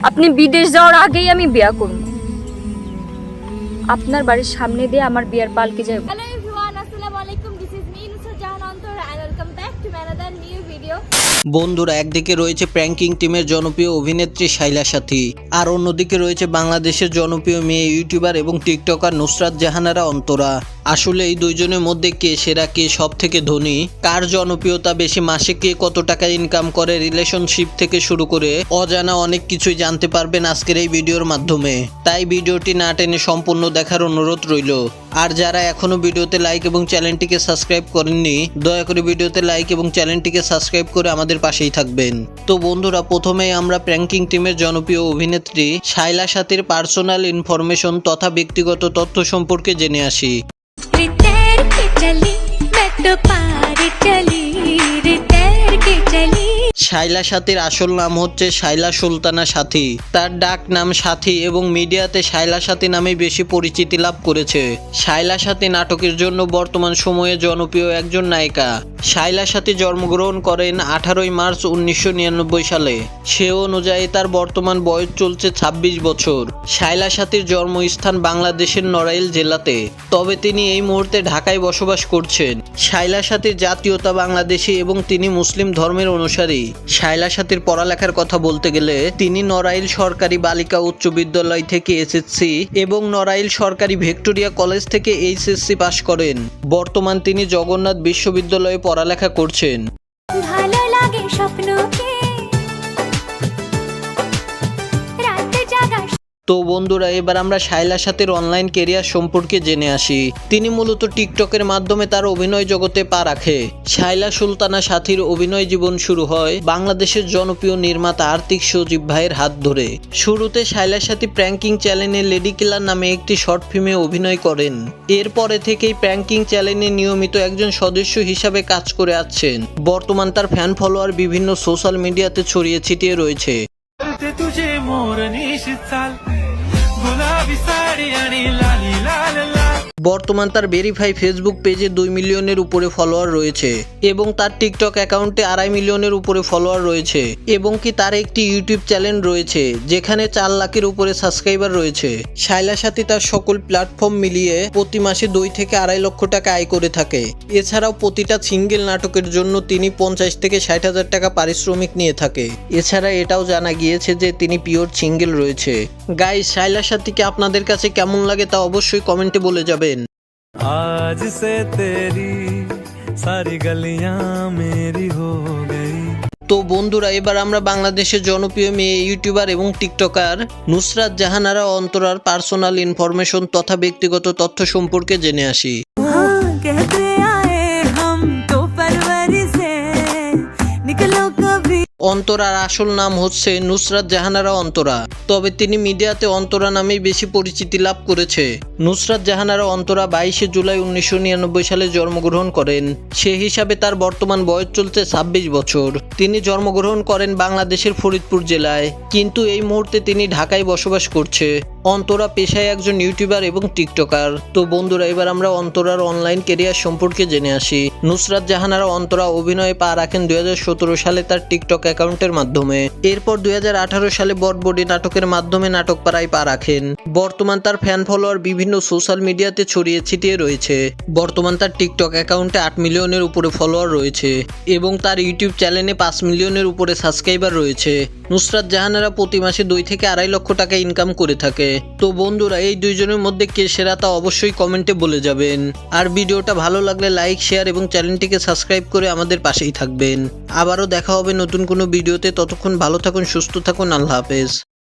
আপনি বিদেশ যাওয়ার আগেই আমি বিয়া করব। আপনার বাড়ির সামনে দিয়ে আমার বিয়ার পালকে যাই হ্যালো এভরিওয়ান আসসালামু নিউ ভিডিও বন্ধুরা, একদিকে রয়েছে প্র্যাঙ্কিং টিমের জনপ্রিয় অভিনেত্রী শাইলা সাথী, আর অন্যদিকে রয়েছে বাংলাদেশের জনপ্রিয় মেয়ে ইউটিউবার এবং টিকটকার নুসরাত জাহানারা অন্তরা। আসলে এই দুইজনের মধ্যে কে সেরা, কে সব থেকে ধনী, কার জনপ্রিয়তা বেশি, মাসে কে কত টাকা ইনকাম করে রিলেশনশিপ থেকে শুরু করে অজানা অনেক কিছুই জানতে পারবেন আজকের এই ভিডিওর মাধ্যমে। তাই ভিডিওটি না টেনে সম্পূর্ণ দেখার অনুরোধ রইল। আর যারা এখনও ভিডিওতে লাইক এবং চ্যানেলটিকে সাবস্ক্রাইব করেননি, দয়া করে ভিডিওতে লাইক এবং চ্যানেলটিকে সাবস্ক্রাইব করে আমাদের পাশেই থাকবেন। তো বন্ধুরা, প্রথমেই আমরা প্র্যাঙ্কিং টিমের জনপ্রিয় অভিনেত্রী শাইলা সাথীর পার্সোনাল ইনফরমেশন তথা ব্যক্তিগত তথ্য সম্পর্কে জেনে আসি। শাইলা সাথীর আসল নাম হচ্ছে শাইলা সুলতানা সাথী। তার ডাক নাম সাথী এবং মিডিয়াতে শাইলা সাথী নামে বেশি পরিচিতি লাভ করেছে। শাইলা সাথী নাটকের জন্য বর্তমান সময়ে জনপ্রিয় একজন নায়িকা। শাইলা সাথী জন্মগ্রহণ করেন আঠারোই মার্চ উনিশশো নিরানব্বই সালে। সে অনুযায়ী তার বর্তমান বয়স চলছে ২৬ বছর। শাইলা সাথীর জন্মস্থান বাংলাদেশের নড়াইল জেলাতে। তবে তিনি এই মুহূর্তে ঢাকায় বসবাস করছেন। শাইলা সাথীর জাতীয়তা বাংলাদেশি এবং তিনি মুসলিম ধর্মের অনুসারী। শাইলা সাথীর পড়ালেখার কথা বলতে গেলে তিনি নড়াইল সরকারি বালিকা উচ্চ বিদ্যালয় থেকে এসএসসি এবং নড়াইল সরকারি ভিক্টোরিয়া কলেজ থেকে এইচএসসি পাশ করেন। বর্তমান তিনি জগন্নাথ বিশ্ববিদ্যালয়ে পড়ালেখা করছেন। তো বন্ধুরা, এবার আমরা শাইলা সাথীর অনলাইন কেরিয়ার সম্পর্কে জেনে আসি। তিনি মূলত টিকটকের মাধ্যমে তার অভিনয় জগতে পা রাখে। শাইলা সুলতানা সাথীর অভিনয় জীবন শুরু হয় বাংলাদেশের জনপ্রিয় নির্মাতা আর্তিক সজীব ভাইয়ের হাত ধরে। শুরুতে শাইলা সাথী প্র্যাঙ্কিং চ্যানেলে লেডি কিলার নামে একটি শর্ট ফিল্মে অভিনয় করেন। এরপরে থেকেই প্র্যাঙ্কিং চ্যানেলে নিয়মিত একজন সদস্য হিসাবে কাজ করে আসছেন। বর্তমান তার ফ্যান ফলোয়ার বিভিন্ন সোশ্যাল মিডিয়াতে ছড়িয়ে ছিটিয়ে রয়েছে। गुलाबी साडी आणि लाली लाल लाल বর্তমান তার ভেরিফাই ফেসবুক পেজে দুই মিলিয়নের উপরে ফলোয়ার রয়েছে এবং তার টিকটক অ্যাকাউন্টে আড়াই মিলিয়নের উপরে ফলোয়ার রয়েছে এবং কি তার একটি ইউটিউব চ্যানেল রয়েছে, যেখানে চার লাখের উপরে সাবস্ক্রাইবার রয়েছে। শাইলা সাথী তার সকল প্ল্যাটফর্ম মিলিয়ে প্রতি মাসে দুই থেকে আড়াই লক্ষ টাকা আয় করে থাকে। এছাড়াও প্রতিটা সিঙ্গেল নাটকের জন্য তিনি পঞ্চাশ থেকে ষাট হাজার টাকা পারিশ্রমিক নিয়ে থাকে। এছাড়া এটাও জানা গিয়েছে যে তিনি পিওর সিঙ্গেল রয়েছে। গাই শাইলা সাথীকে আপনাদের কাছে কেমন লাগে তা অবশ্যই কমেন্টে বলে যাবেন आज से तेरी सारी गलियां मेरी हो गई তো বন্ধুরা এবার আমরা বাংলাদেশের জনপ্রিয় মেয়ে ইউটিউবার এবং টিকটকার নুসরাত জাহানারা অন্তরার পার্সোনাল ইনফরমেশন তথা ব্যক্তিগত তথ্য সম্পর্কে জেনে আসি অন্তরার আসল নাম হচ্ছে নুসরাত জাহানারা অন্তরা। তবে তিনি মিডিয়াতে অন্তরা নামেই বেশি পরিচিতি লাভ করেছে। নুসরাত জাহানারা অন্তরা বাইশে জুলাই উনিশশো নিরানব্বই সালে জন্মগ্রহণ করেন। সে হিসাবে তার বর্তমান বয়স চলছে ছাব্বিশ বছর। তিনি জন্মগ্রহণ করেন বাংলাদেশের ফরিদপুর জেলায়। কিন্তু এই মুহূর্তে তিনি ঢাকায় বসবাস করছে। অন্তরা পেশায় একজন ইউটিউবার এবং টিকটকার। তো বন্ধুরা, এবার আমরা অন্তরার অনলাইন কেরিয়ার সম্পর্কে জেনে আসি। নুসরাত জাহানারা অন্তরা অভিনয়ে পা রাখেন দুই হাজার সতেরো সালে তার টিকটক অ্যাকাউন্টের মাধ্যমে। এরপর দুই হাজার আঠারো সালে বটবডি নাটকের মাধ্যমে নাটক পাড়ায় পা রাখেন। বর্তমান তার ফ্যান ফলোয়ার বিভিন্ন সোশ্যাল মিডিয়াতে ছড়িয়ে ছিটিয়ে রয়েছে। বর্তমান তার টিকটক অ্যাকাউন্টে আট মিলিয়নের উপরে ফলোয়ার রয়েছে এবং তার ইউটিউব চ্যানেলে পাঁচ মিলিয়নের উপরে সাবস্ক্রাইবার রয়েছে। নুসরাত জাহানারা প্রতি মাসে দুই থেকে আড়াই লক্ষ টাকা ইনকাম করে থাকে। তো বন্ধুরা, এই দুইজনের মধ্যে কে সেরা তা অবশ্যই কমেন্টে বলে যাবেন। আর ভিডিওটা ভালো লাগলে লাইক, শেয়ার এবং চ্যানেলটিকে সাবস্ক্রাইব করে আমাদের পাশেই থাকবেন। আবারও দেখা হবে নতুন কোনো ভিডিওতে। ততক্ষণ ভালো থাকুন, সুস্থ থাকুন, আল্লাহ হাফেজ।